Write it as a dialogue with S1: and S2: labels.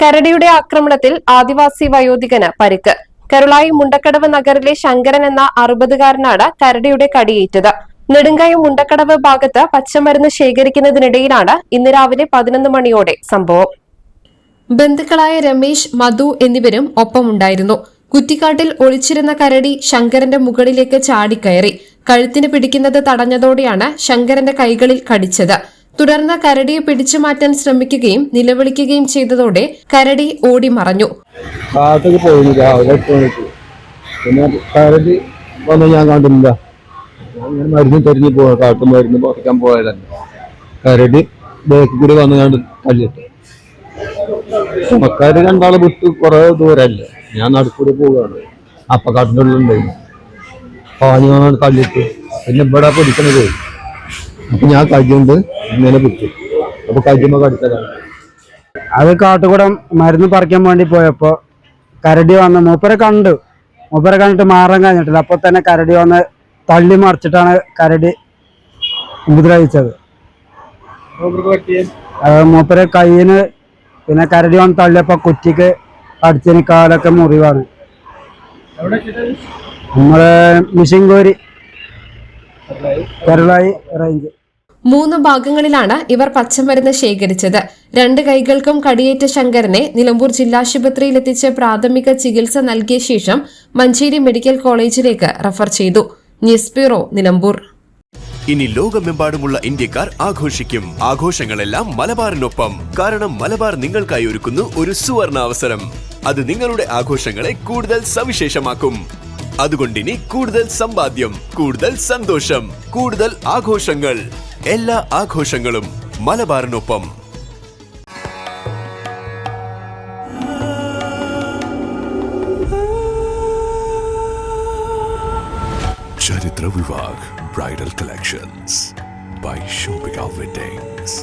S1: കരടിയുടെ ആക്രമണത്തിൽ ആദിവാസി വയോധികന് പരിക്ക്. കരുളായി മുണ്ടക്കടവ് നഗറിലെ ശങ്കരൻ എന്ന അറുപതുകാരനാണ് കരടിയുടെ കടിയേറ്റത്. നെടുങ്കായം മുണ്ടക്കടവ് ഭാഗത്ത് പച്ചമരുന്ന് ശേഖരിക്കുന്നതിനിടയിലാണ് ഇന്ന് രാവിലെ പതിനൊന്ന് മണിയോടെ സംഭവം. ബന്ധുക്കളായ രമേശ് മധു എന്നിവരും ഒപ്പമുണ്ടായിരുന്നു. കുറ്റിക്കാട്ടിൽ ഒളിച്ചിരുന്ന കരടി ശങ്കരന്റെ മുകളിലേക്ക് ചാടിക്കയറി. കഴുത്തിന് പിടിക്കുന്നത് തടഞ്ഞതോടെയാണ് ശങ്കരന്റെ കൈകളിൽ കടിച്ചത്. തുടർന്ന് കരടിയെ പിടിച്ചു മാറ്റാൻ ശ്രമിക്കുകയും നിലവിളിക്കുകയും ചെയ്തതോടെ കരടി ഓടി മറഞ്ഞു.
S2: പിന്നെ കരടി ഞാൻ പോയതല്ല. കരടി വന്ന് വിട്ട് കുറെ ദൂരല്ലേ. ഞാൻ നടുക്കൂടി പോവുകയാണ്. അപ്പക്കാട്ടിന്റെ ഉള്ളിലുണ്ടായിരുന്നു പാഞ്ഞു തല്ലിട്ട്. പിന്നെ ഇവിടെ പിടിക്കണ പോയി അപ്പൊ ഞാൻ കയ്യുണ്ട് ഇങ്ങനെ പിടിച്ചു. അപ്പൊ കയ്യുമ്പോ കടിച്ചതാണ്
S3: അത് കാട്ടുകൂടം മരുന്ന് പറിക്കാൻ വേണ്ടി പോയപ്പോ കരടി വന്ന് മൂപ്പരെ കണ്ടു. മൂപ്പരെ കണ്ടിട്ട് മാറാൻ കഴിഞ്ഞിട്ടില്ല. അപ്പൊ തന്നെ കരടി വന്ന് തള്ളി മറിച്ചിട്ടാണ് കരടി ഉപദ്രവിച്ചത്. മൂപ്പരെ കയ്യിന് പിന്നെ കരടി വന്ന് തള്ളിയപ്പോ കുറ്റിക്ക് അടിച്ചതിന് കാലൊക്കെ മുറിവാണ്. നമ്മളെ മിഷിങ്കോരി കേരളായി റേഞ്ച്.
S1: മൂന്ന് ഭാഗങ്ങളിലാണ് ഇവർ പച്ചമരുന്ന് ശേഖരിച്ചത്. രണ്ട് കൈകൾക്കും കടിയേറ്റ ശങ്കരനെ നിലമ്പൂർ ജില്ലാശുപത്രിയിൽ എത്തിച്ച് പ്രാഥമിക ചികിത്സ നൽകിയ ശേഷം മഞ്ചേരി മെഡിക്കൽ കോളേജിലേക്ക് റഫർ ചെയ്തു. News bureau Nilambur.
S4: ഇനി ലോകമെമ്പാടുമുള്ള ഇന്ത്യക്കാർ ആഘോഷിക്കും. ആഘോഷങ്ങളെല്ലാം മലബാറിനൊപ്പം. കാരണം മലബാർ നിങ്ങൾക്കായി ഒരുക്കുന്നു ഒരു സുവർണ അവസരം അത് നിങ്ങളുടെ ആഘോഷങ്ങളെ കൂടുതൽ സവിശേഷമാക്കും. അതുകൊണ്ടിനി കൂടുതൽ സമ്പാദ്യം കൂടുതൽ സന്തോഷം കൂടുതൽ ആഘോഷങ്ങൾ. എല്ലാ ആഘോഷങ്ങളും മലബാറിനൊപ്പം.
S5: ചരിത്ര Vivah bridal collections by shopping weddings